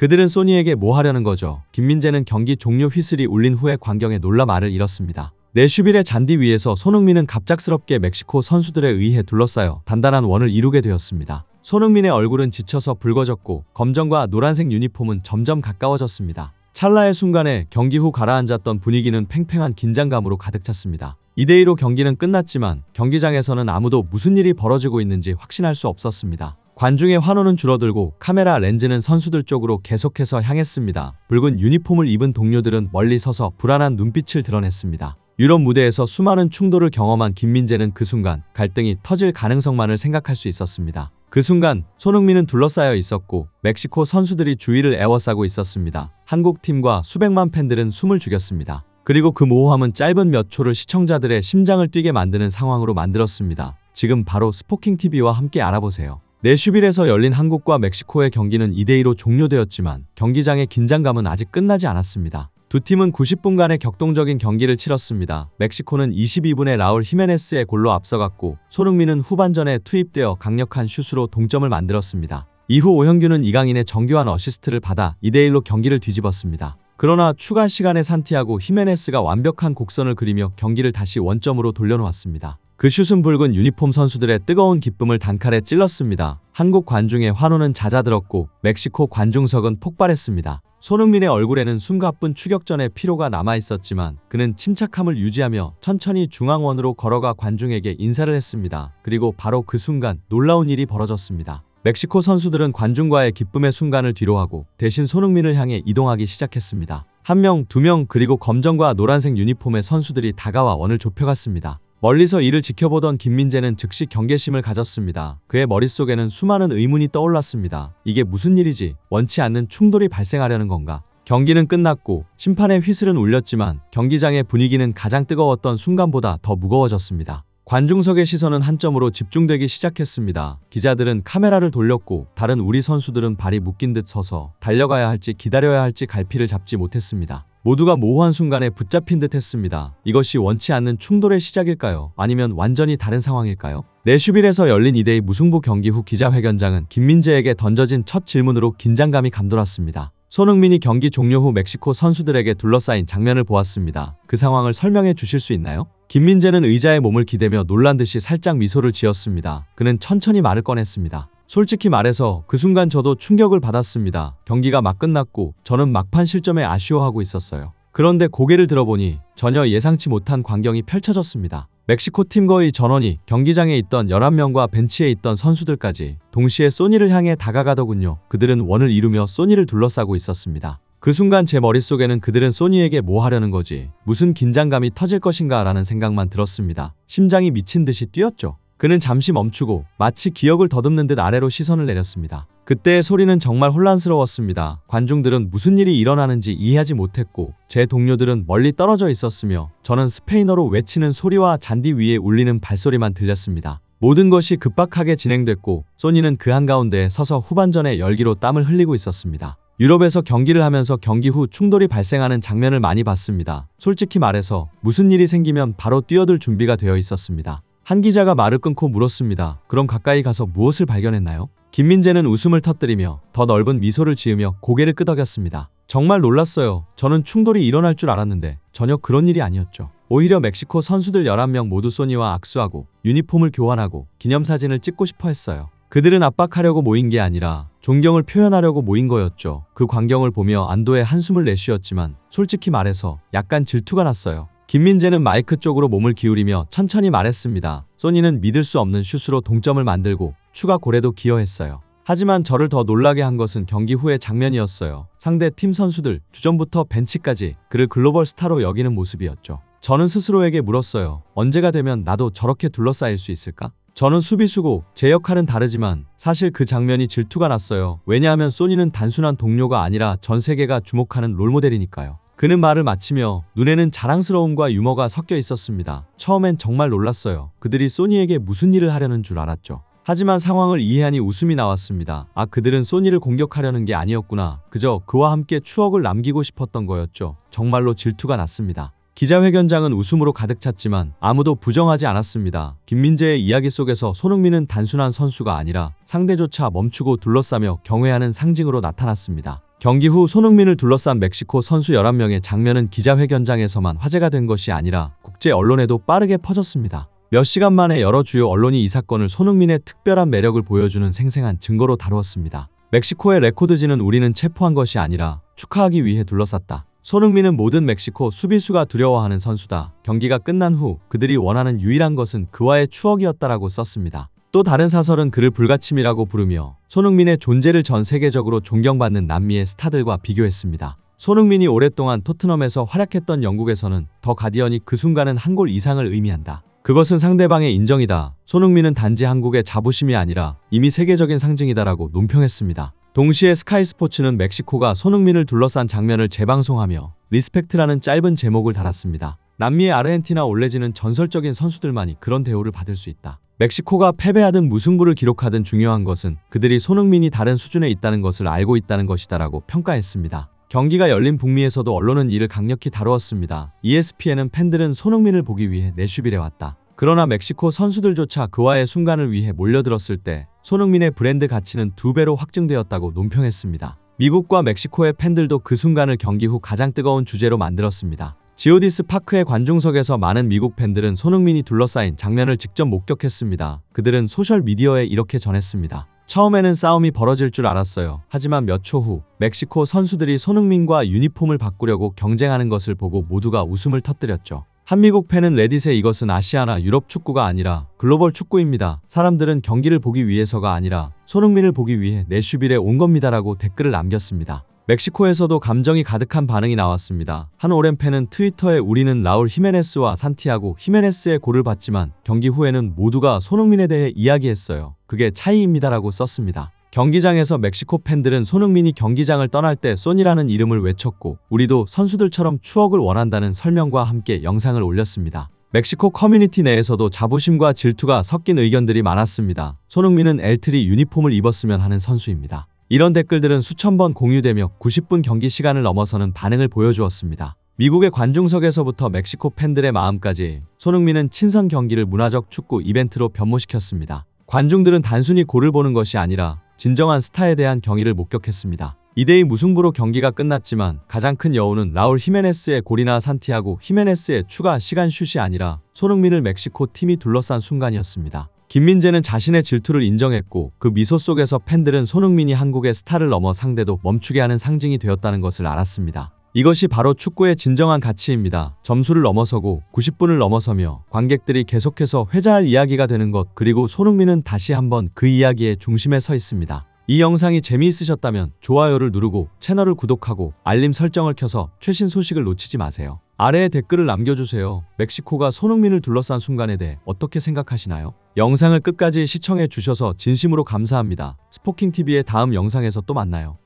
그들은 소니에게 뭐 하려는 거죠? 김민재는 경기 종료 휘슬이 울린 후에 광경에 놀라 말을 잃었습니다. 내슈빌의 잔디 위에서 손흥민은 갑작스럽게 멕시코 선수들에 의해 둘러싸여 단단한 원을 이루게 되었습니다. 손흥민의 얼굴은 지쳐서 붉어졌고 검정과 노란색 유니폼은 점점 가까워졌습니다. 찰나의 순간에 경기 후 가라앉았던 분위기는 팽팽한 긴장감으로 가득 찼습니다. 2대2로 경기는 끝났지만 경기장에서는 아무도 무슨 일이 벌어지고 있는지 확신할 수 없었습니다. 관중의 환호는 줄어들고 카메라 렌즈는 선수들 쪽으로 계속해서 향했습니다. 붉은 유니폼을 입은 동료들은 멀리 서서 불안한 눈빛을 드러냈습니다. 유럽 무대에서 수많은 충돌을 경험한 김민재는 그 순간 갈등이 터질 가능성만을 생각할 수 있었습니다. 그 순간 손흥민은 둘러싸여 있었고 멕시코 선수들이 주위를 에워싸고 있었습니다. 한국 팀과 수백만 팬들은 숨을 죽였습니다. 그리고 그 모호함은 짧은 몇 초를 시청자들의 심장을 뛰게 만드는 상황으로 만들었습니다. 지금 바로 스포킹TV와 함께 알아보세요. 내슈빌에서 열린 한국과 멕시코의 경기는 2대2로 종료되었지만 경기장의 긴장감은 아직 끝나지 않았습니다. 두 팀은 90분간의 격동적인 경기를 치렀습니다. 멕시코는 22분에 라울 히메네스의 골로 앞서갔고 손흥민은 후반전에 투입되어 강력한 슛으로 동점을 만들었습니다. 이후 오형규는 이강인의 정교한 어시스트를 받아 2대1로 경기를 뒤집었습니다. 그러나 추가 시간에 산티아고 히메네스가 완벽한 곡선을 그리며 경기를 다시 원점으로 돌려놓았습니다. 그 슛은 붉은 유니폼 선수들의 뜨거운 기쁨을 단칼에 찔렀습니다. 한국 관중의 환호는 잦아들었고 멕시코 관중석은 폭발했습니다. 손흥민의 얼굴에는 숨가쁜 추격전의 피로가 남아있었지만 그는 침착함을 유지하며 천천히 중앙원으로 걸어가 관중에게 인사를 했습니다. 그리고 바로 그 순간 놀라운 일이 벌어졌습니다. 멕시코 선수들은 관중과의 기쁨의 순간을 뒤로하고 대신 손흥민을 향해 이동하기 시작했습니다. 한 명, 두 명, 그리고 검정과 노란색 유니폼의 선수들이 다가와 원을 좁혀갔습니다. 멀리서 이를 지켜보던 김민재는 즉시 경계심을 가졌습니다. 그의 머릿속에는 수많은 의문이 떠올랐습니다. 이게 무슨 일이지? 원치 않는 충돌이 발생하려는 건가? 경기는 끝났고 심판의 휘슬은 울렸지만 경기장의 분위기는 가장 뜨거웠던 순간보다 더 무거워졌습니다. 관중석의 시선은 한점으로 집중되기 시작했습니다. 기자들은 카메라를 돌렸고 다른 우리 선수들은 발이 묶인 듯 서서 달려가야 할지 기다려야 할지 갈피를 잡지 못했습니다. 모두가 모호한 순간에 붙잡힌 듯 했습니다. 이것이 원치 않는 충돌의 시작일까요? 아니면 완전히 다른 상황일까요? 내슈빌에서 열린 2대2 무승부 경기 후 기자회견장은 김민재에게 던져진 첫 질문으로 긴장감이 감돌았습니다. 손흥민이 경기 종료 후 멕시코 선수들에게 둘러싸인 장면을 보았습니다. 그 상황을 설명해 주실 수 있나요? 김민재는 의자에 몸을 기대며 놀란 듯이 살짝 미소를 지었습니다. 그는 천천히 말을 꺼냈습니다. 솔직히 말해서 그 순간 저도 충격을 받았습니다. 경기가 막 끝났고 저는 막판 실점에 아쉬워하고 있었어요. 그런데 고개를 들어보니 전혀 예상치 못한 광경이 펼쳐졌습니다. 멕시코 팀 거의 전원이 경기장에 있던 11명과 벤치에 있던 선수들까지 동시에 소니를 향해 다가가더군요. 그들은 원을 이루며 소니를 둘러싸고 있었습니다. 그 순간 제 머릿속에는 그들은 소니에게 뭐 하려는 거지, 무슨 긴장감이 터질 것인가 라는 생각만 들었습니다. 심장이 미친 듯이 뛰었죠. 그는 잠시 멈추고 마치 기억을 더듬는 듯 아래로 시선을 내렸습니다. 그때의 소리는 정말 혼란스러웠습니다. 관중들은 무슨 일이 일어나는지 이해하지 못했고 제 동료들은 멀리 떨어져 있었으며 저는 스페인어로 외치는 소리와 잔디 위에 울리는 발소리만 들렸습니다. 모든 것이 급박하게 진행됐고 소니는 그 한가운데 서서 후반전에 열기로 땀을 흘리고 있었습니다. 유럽에서 경기를 하면서 경기 후 충돌이 발생하는 장면을 많이 봤습니다. 솔직히 말해서 무슨 일이 생기면 바로 뛰어들 준비가 되어 있었습니다. 한 기자가 말을 끊고 물었습니다. 그럼 가까이 가서 무엇을 발견했나요? 김민재는 웃음을 터뜨리며 더 넓은 미소를 지으며 고개를 끄덕였습니다. 정말 놀랐어요. 저는 충돌이 일어날 줄 알았는데 전혀 그런 일이 아니었죠. 오히려 멕시코 선수들 11명 모두 소니와 악수하고 유니폼을 교환하고 기념사진을 찍고 싶어 했어요. 그들은 압박하려고 모인 게 아니라 존경을 표현하려고 모인 거였죠. 그 광경을 보며 안도의 한숨을 내쉬었지만 솔직히 말해서 약간 질투가 났어요. 김민재는 마이크 쪽으로 몸을 기울이며 천천히 말했습니다. 소니는 믿을 수 없는 슛으로 동점을 만들고 추가 골에도 기여했어요. 하지만 저를 더 놀라게 한 것은 경기 후의 장면이었어요. 상대 팀 선수들, 주전부터 벤치까지 그를 글로벌 스타로 여기는 모습이었죠. 저는 스스로에게 물었어요. 언제가 되면 나도 저렇게 둘러싸일 수 있을까? 저는 수비수고 제 역할은 다르지만 사실 그 장면이 질투가 났어요. 왜냐하면 소니는 단순한 동료가 아니라 전 세계가 주목하는 롤모델이니까요. 그는 말을 마치며 눈에는 자랑스러움과 유머가 섞여 있었습니다. 처음엔 정말 놀랐어요. 그들이 소니에게 무슨 일을 하려는 줄 알았죠. 하지만 상황을 이해하니 웃음이 나왔습니다. 아, 그들은 소니를 공격하려는 게 아니었구나. 그저 그와 함께 추억을 남기고 싶었던 거였죠. 정말로 질투가 났습니다. 기자회견장은 웃음으로 가득 찼지만 아무도 부정하지 않았습니다. 김민재의 이야기 속에서 손흥민은 단순한 선수가 아니라 상대조차 멈추고 둘러싸며 경외하는 상징으로 나타났습니다. 경기 후 손흥민을 둘러싼 멕시코 선수 11명의 장면은 기자회견장에서만 화제가 된 것이 아니라 국제 언론에도 빠르게 퍼졌습니다. 몇 시간 만에 여러 주요 언론이 이 사건을 손흥민의 특별한 매력을 보여주는 생생한 증거로 다루었습니다. 멕시코의 레코드지는 우리는 체포한 것이 아니라 축하하기 위해 둘러쌌다. 손흥민은 모든 멕시코 수비수가 두려워하는 선수다. 경기가 끝난 후 그들이 원하는 유일한 것은 그와의 추억이었다라고 썼습니다. 또 다른 사설은 그를 불가침이라고 부르며 손흥민의 존재를 전 세계적으로 존경받는 남미의 스타들과 비교했습니다. 손흥민이 오랫동안 토트넘에서 활약했던 영국에서는 더 가디언이 그 순간은 한 골 이상을 의미한다. 그것은 상대방의 인정이다. 손흥민은 단지 한국의 자부심이 아니라 이미 세계적인 상징이다라고 논평했습니다. 동시에 스카이 스포츠는 멕시코가 손흥민을 둘러싼 장면을 재방송하며 리스펙트라는 짧은 제목을 달았습니다. 남미의 아르헨티나 올레지는 전설적인 선수들만이 그런 대우를 받을 수 있다. 멕시코가 패배하든 무승부를 기록하든 중요한 것은 그들이 손흥민이 다른 수준에 있다는 것을 알고 있다는 것이다라고 평가했습니다. 경기가 열린 북미에서도 언론은 이를 강력히 다루었습니다. ESPN은 팬들은 손흥민을 보기 위해 내슈빌에 왔다. 그러나 멕시코 선수들조차 그와의 순간을 위해 몰려들었을 때 손흥민의 브랜드 가치는 두 배로 확증되었다고 논평했습니다. 미국과 멕시코의 팬들도 그 순간을 경기 후 가장 뜨거운 주제로 만들었습니다. 지오디스 파크의 관중석에서 많은 미국 팬들은 손흥민이 둘러싸인 장면을 직접 목격했습니다. 그들은 소셜미디어에 이렇게 전했습니다. 처음에는 싸움이 벌어질 줄 알았어요. 하지만 몇 초 후 멕시코 선수들이 손흥민과 유니폼을 바꾸려고 경쟁하는 것을 보고 모두가 웃음을 터뜨렸죠. 한미국 팬은 레딧에 이것은 아시아나 유럽 축구가 아니라 글로벌 축구입니다. 사람들은 경기를 보기 위해서가 아니라 손흥민을 보기 위해 내슈빌에 온 겁니다라고 댓글을 남겼습니다. 멕시코에서도 감정이 가득한 반응이 나왔습니다. 한 오랜 팬은 트위터에 우리는 라울 히메네스와 산티아고 히메네스의 골을 봤지만 경기 후에는 모두가 손흥민에 대해 이야기했어요. 그게 차이입니다라고 썼습니다. 경기장에서 멕시코 팬들은 손흥민이 경기장을 떠날 때 쏜이라는 이름을 외쳤고 우리도 선수들처럼 추억을 원한다는 설명과 함께 영상을 올렸습니다. 멕시코 커뮤니티 내에서도 자부심과 질투가 섞인 의견들이 많았습니다. 손흥민은 엘트리 유니폼을 입었으면 하는 선수입니다. 이런 댓글들은 수천 번 공유되며 90분 경기 시간을 넘어서는 반응을 보여주었습니다. 미국의 관중석에서부터 멕시코 팬들의 마음까지 손흥민은 친선 경기를 문화적 축구 이벤트로 변모시켰습니다. 관중들은 단순히 골을 보는 것이 아니라 진정한 스타에 대한 경의를 목격했습니다. 2대2 무승부로 경기가 끝났지만 가장 큰 여우는 라울 히메네스의 골이나 산티아고 히메네스의 추가 시간 슛이 아니라 손흥민을 멕시코 팀이 둘러싼 순간이었습니다. 김민재는 자신의 질투를 인정했고 그 미소 속에서 팬들은 손흥민이 한국의 스타를 넘어 상대도 멈추게 하는 상징이 되었다는 것을 알았습니다. 이것이 바로 축구의 진정한 가치입니다. 점수를 넘어서고 90분을 넘어서며 관객들이 계속해서 회자할 이야기가 되는 것 그리고 손흥민은 다시 한번 그 이야기의 중심에 서 있습니다. 이 영상이 재미있으셨다면 좋아요를 누르고 채널을 구독하고 알림 설정을 켜서 최신 소식을 놓치지 마세요. 아래에 댓글을 남겨주세요. 멕시코가 손흥민을 둘러싼 순간에 대해 어떻게 생각하시나요? 영상을 끝까지 시청해 주셔서 진심으로 감사합니다. 스포킹TV의 다음 영상에서 또 만나요.